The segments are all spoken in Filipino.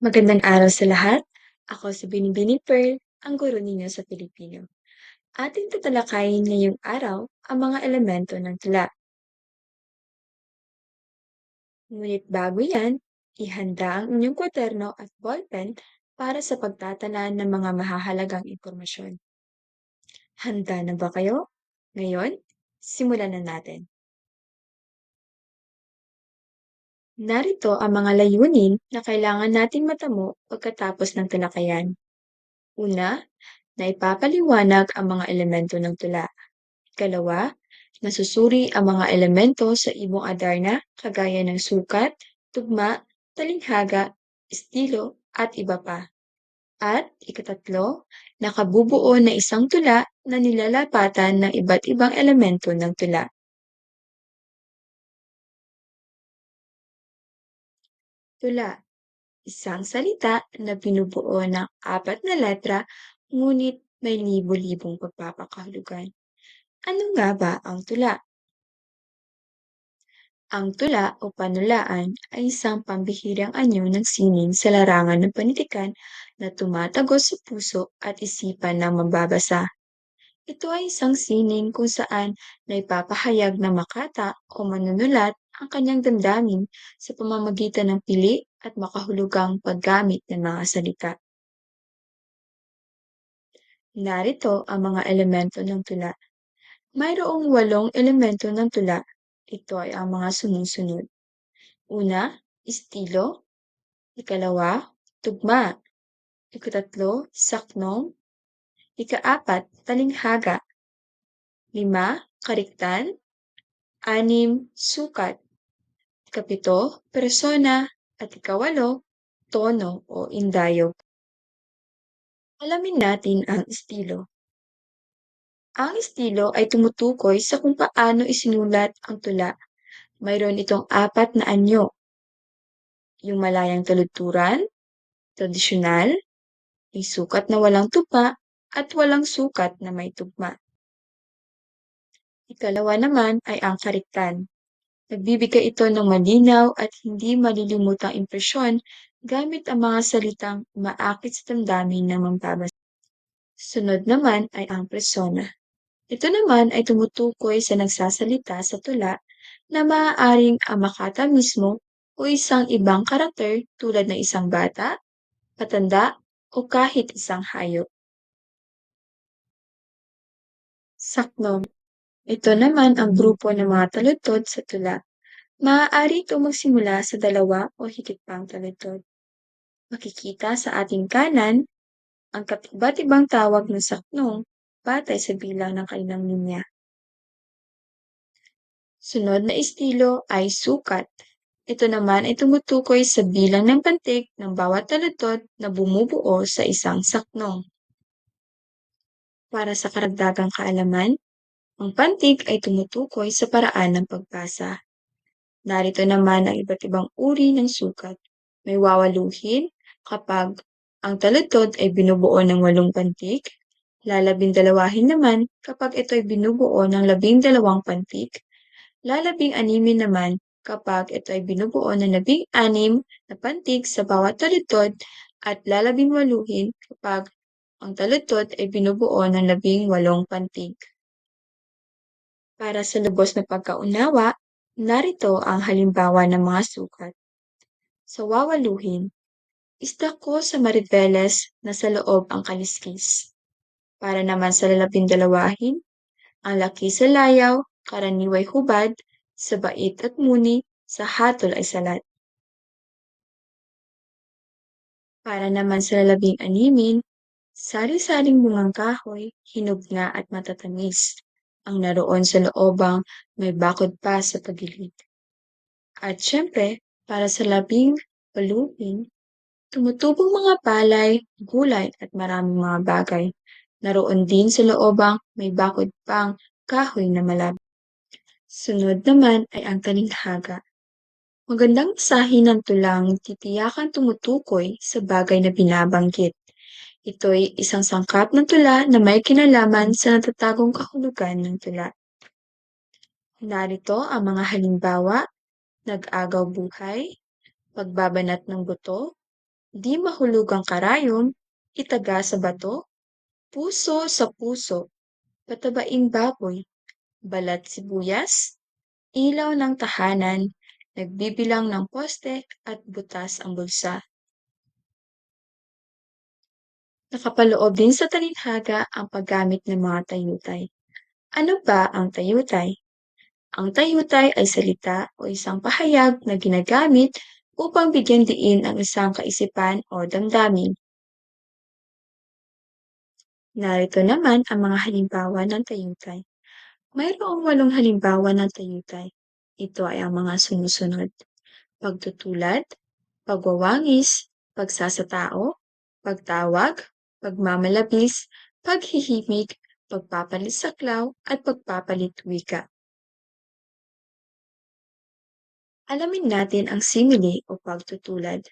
Magandang araw sa lahat. Ako si Binibining Pearl, ang guro ninyo sa Pilipino. Ating tatalakayin ngayong araw ang mga elemento ng tula. Ngunit bago yan, ihanda ang inyong kwaterno at ballpen para sa pagtatanan ng mga mahahalagang impormasyon. Handa na ba kayo? Ngayon, simulan na natin. Narito ang mga layunin na kailangan nating matamo pagkatapos ng talakayan. Una, na ipapaliwanag ang mga elemento ng tula. Ikalawa, nasusuri ang mga elemento sa ibong Adarna kagaya ng sukat, tugma, talinghaga, estilo, at iba pa. At ikatatlo, nakabubuo na isang tula na nilalapatan ng iba't ibang elemento ng tula. Tula, isang salita na binubuo ng apat na letra ngunit may libo-libong pagpapakahulugan. Ano nga ba ang tula? Ang tula o panulaan ay isang pambihirang anyo ng sining sa larangan ng panitikan na tumatagos sa puso at isipan ng mambabasa. Ito ay isang sining kung saan naipapahayag ng makata o manunulat ang kanyang damdamin sa pamamagitan ng pili at makahulugang paggamit ng mga salita. Narito ang mga elemento ng tula. Mayroong walong elemento ng tula. Ito ay ang mga sumusunod. Una, estilo. Ikalawa, tugma. Ikatatlo, saknong. Ikaapat, talinghaga. Lima, kariktan. Anim, sukat. Ikapito, persona. At ikawalo, tono o indayog. Alamin natin ang estilo. Ang estilo ay tumutukoy sa kung paano isinulat ang tula. Mayroon itong apat na anyo. Yung malayang taludturan, tradisyonal, may sukat na walang tugma, at walang sukat na may tugma. Ikalawa naman ay ang kariktan. Nagbibigay ito ng malinaw at hindi malilimutang impresyon gamit ang mga salitang umaakit sa damdamin ng mambabasa. Sunod naman ay ang persona. Ito naman ay tumutukoy sa nagsasalita sa tula na maaaring ang makata mismo o isang ibang karakter tulad ng isang bata, patanda, o kahit isang hayop. Saknom. Ito naman ang grupo ng mga taludtod sa tula. Maaari ito magsimula sa dalawa o higit pang taludtod. Makikita sa ating kanan ang iba't ibang tawag ng saknong batay sa bilang ng kanilang linya. Sunod na estilo ay sukat. Ito naman ay tumutukoy sa bilang ng pantig ng bawat taludtod na bumubuo sa isang saknong. Para sa karagdagang kaalaman, ang pantig ay tumutukoy sa paraan ng pagbasa. Narito naman ang iba't ibang uri ng sukat. May wawaluhin kapag ang taludtod ay binubuo ng walong pantig, lalabindalawahin naman kapag ito ay binubuo ng labing dalawang pantig, lalabing animin naman kapag ito ay binubuo ng labing anim na pantig sa bawat taludtod at lalabing waluhin kapag ang taludtod ay binubuo ng labing walong pantig. Para sa lubos na pagkaunawa, narito ang halimbawa ng mga sukat. Sa wawaluhin, isda ko sa Maribeles na sa loob ang kaliskis. Para naman sa lalabindalawahin, ang laki sa layaw, karaniway hubad, sa bait at muni, sa hatol ay salat. Para naman sa lalabing animin, sari-saring bungang kahoy, hinog na at matatamis ang naroon sa loobang may bakod pa sa pagilid. At syempre, para sa labing paluhin, tumutubong mga palay, gulay at maraming mga bagay. Naroon din sa loobang may bakod pang kahoy na malab. Sunod naman ay ang talinghaga. Magandang sahin ng tulang titiyakan tumutukoy sa bagay na binabanggit. Ito'y isang sangkap ng tula na may kinalaman sa natatagong kahulugan ng tula. Narito ang mga halimbawa, nag-agaw buhay, pagbabanat ng buto, di mahulugang karayom, itaga sa bato, puso sa puso, patabaing baboy, balat sibuyas, ilaw ng tahanan, nagbibilang ng poste at butas ang bulsa. Nakapaloob din sa talinhaga ang paggamit ng mga tayutay. Ano ba ang tayutay? Ang tayutay ay salita o isang pahayag na ginagamit upang bigyan diin ang isang kaisipan o damdamin. Narito naman ang mga halimbawa ng tayutay. Mayroong walong halimbawa ng tayutay. Ito ay ang mga sumusunod. Pagtutulad, pagwawangis, pagsasatao, pagtawag, pagmamalabis, paghihimik, pagpapalit saklaw, at pagpapalit wika. Alamin natin ang simile o pagtutulad.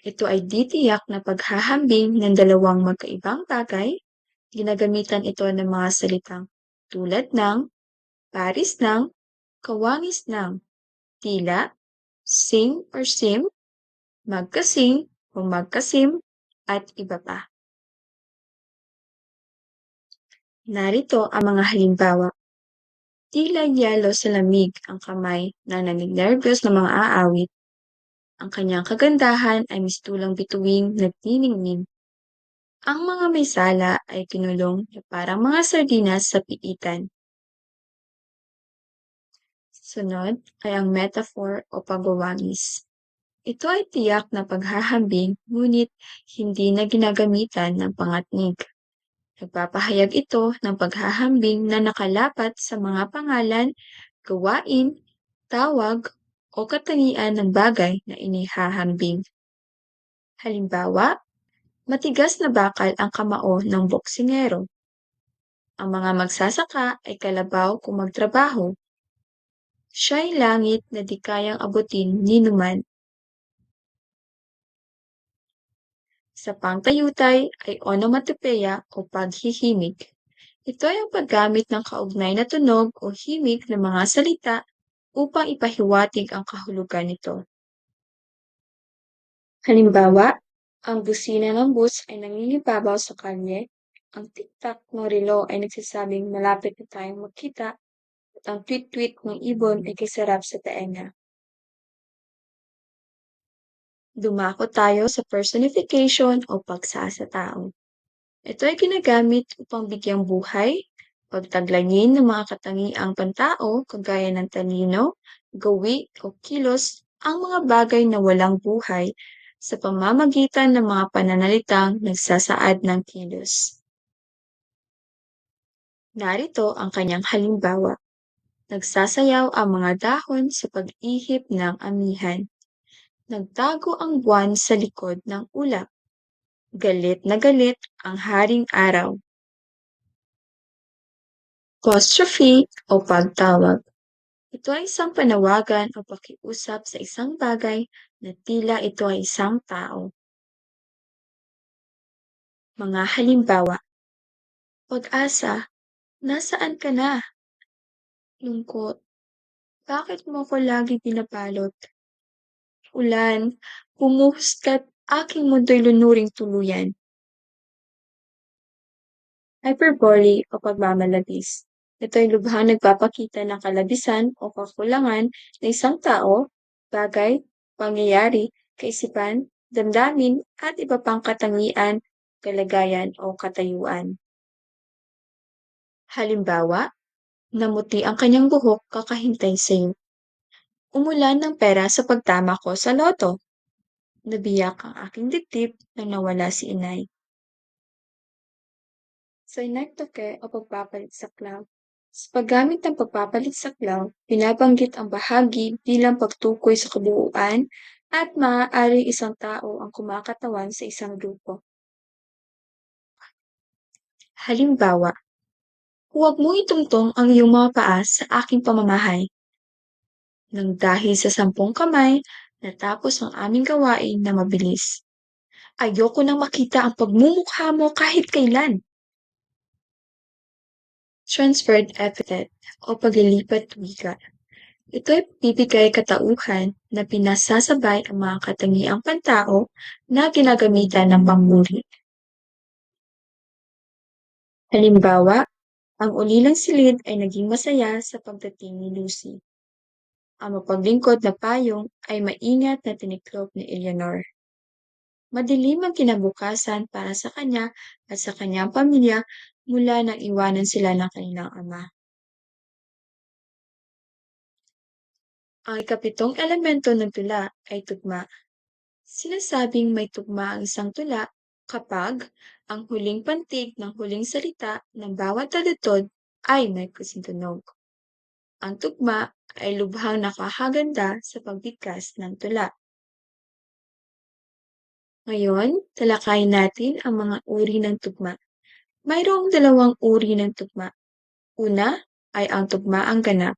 Ito ay ditiyak na paghahambing ng dalawang magkaibang bagay. Ginagamitan ito ng mga salitang tulad ng, paris ng, kawangis ng, tila, sing or sim, magkasing o magkasim, at iba pa. Narito ang mga halimbawa. Tila yelo sa lamig ang kamay ng naninerbiyos na mga aawit. Ang kanyang kagandahan ay mistulang bituing nagniningning. Ang mga may sala ay kinulong na parang mga sardinas sa piitan. Sunod ay ang metaphor o pagwawangis. Ito ay tiyak na paghahambing ngunit hindi na ginagamitan ng pangatnig. Nagpapahayag ito ng paghahambing na nakalapat sa mga pangalan, gawain, tawag, o katangian ng bagay na inihahambing. Halimbawa, matigas na bakal ang kamao ng boksingero. Ang mga magsasaka ay kalabaw kung magtrabaho. Siya'y langit na di kayang abutin ni numan Sa pangtayutay ay onomatopeya o paghihimik. Ito ay ang paggamit ng kaugnay na tunog o himik ng mga salita upang ipahiwatig ang kahulugan nito. Halimbawa, ang busina ng bus ay nangingibabaw sa kalye, ang tiktak ng relo ay nagsasabing malapit na tayong magkita, at ang tweet-tweet ng ibon ay kasarap sa taenga. Dumako tayo sa personification o pagsasatao. Ito ay ginagamit upang bigyang buhay, pagtaglangin ng mga katangiang pantao kagaya ng talino, gawi o kilos ang mga bagay na walang buhay sa pamamagitan ng mga pananalitang nagsasaad ng kilos. Narito ang kanyang halimbawa. Nagsasayaw ang mga dahon sa pag-ihip ng amihan. Nagtago ang buwan sa likod ng ulap. Galit na galit ang haring araw. Apostrophe o pagtawag. Ito ay isang panawagan o pakiusap sa isang bagay na tila ito ay isang tao. Mga halimbawa. Pag-asa, nasaan ka na? Lungkot, bakit mo ako lagi pinapalot? Ulan, humuhusgat aking mundo'y lunuring tuluyan. Hyperbole o pagmamalabis. Ito ay lubhang nagpapakita ng kalabisan o kakulangan ng isang tao, bagay, pangyayari, kaisipan, damdamin, at iba pang katangian, kalagayan o katayuan. Halimbawa, namuti ang kanyang buhok kakahintay sa iyo. Umulan ng pera sa pagtama ko sa loto. Nabiyak ang aking dibdib nang nawala si inay. Sa inektoke o pagpapalit sa cloud. Sa paggamit ng pagpapalit sa cloud, binabanggit ang bahagi bilang pagtukoy sa kabuuan at maaaring isang tao ang kumakatawan sa isang grupo. Halimbawa, huwag mo itungtong ang iyong mga paa sa aking pamamahay nang dahil sa sampung kamay, natapos ang aming gawain na mabilis. Ayoko nang makita ang pagmumukha mo kahit kailan. Transferred epithet o paglilipat wika. Ito'y bibigay katauhan na pinasasabay ang mga katangiang pantao na ginagamitan ng pamuri. Halimbawa, ang ulilang silid ay naging masaya sa pagdating ni Lucy. Ang mapaglingkod na payong ay maingat na tiniklop ni Eleanor. Madilim ang kinabukasan para sa kanya at sa kanyang pamilya mula nang iwanan sila ng kanilang ama. Ang ikapitong elemento ng tula ay tugma. Sinasabing may tugma ang isang tula kapag ang huling pantig ng huling salita ng bawat taludtod ay may kasintunog. Ang tugma ay lubhang nakahaganda sa pagbigkas ng tula. Ngayon, talakayin natin ang mga uri ng tugma. Mayroong dalawang uri ng tugma. Una ay ang tugmaang ganap.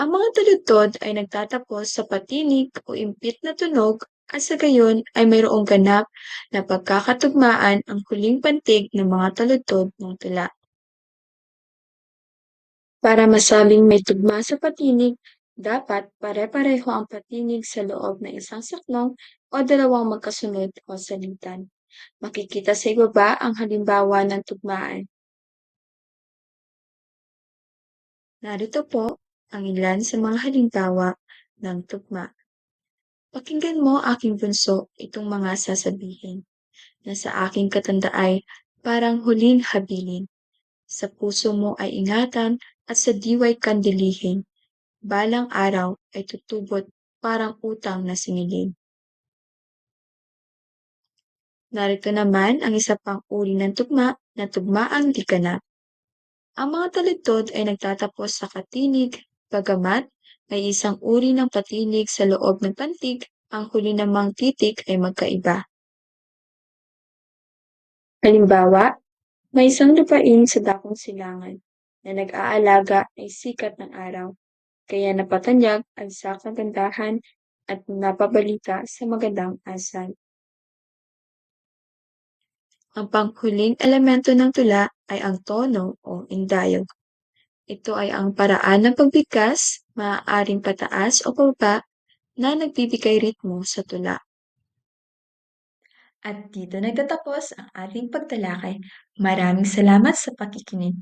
Ang mga taludtod ay nagtatapos sa patinig o impit na tunog at sa gayon ay mayroong ganap na pagkakatugmaan ang huling pantig ng mga taludtod ng tula. Para masabing may tugma sa patinig, dapat pare-pareho ang patinig sa loob ng isang saklong o dalawang magkasunod o salitan. Makikita sa ibaba ang halimbawa ng tugmaan. Narito po ang ilan sa mga halimbawa ng tugma. Pakinggan mo aking bunso itong mga sasabihin na sa aking katanda ay parang huling habilin. Sa puso mo ay ingatan at sa diway kandilihin. Balang araw ay tutubot parang utang na singilin. Narito naman ang isa pang uri ng tugma na tugmaang di ganap. Ang mga taludtod ay nagtatapos sa katinig, bagamat may isang uri ng patinig sa loob ng pantig, ang huli namang titik ay magkaiba. Halimbawa, may isang lupain sa dakong silangan na nag-aalaga ay sikat ng araw, kaya napatanyag ang sa kagandahan at napabalita sa magandang asal. Ang panghuling elemento ng tula ay ang tono o indayog. Ito ay ang paraan ng pagbigkas, maaaring pataas o pababa, na nagbibigay ritmo sa tula. At dito nagtatapos ang ating pagtalakay. Maraming salamat sa pakikinig.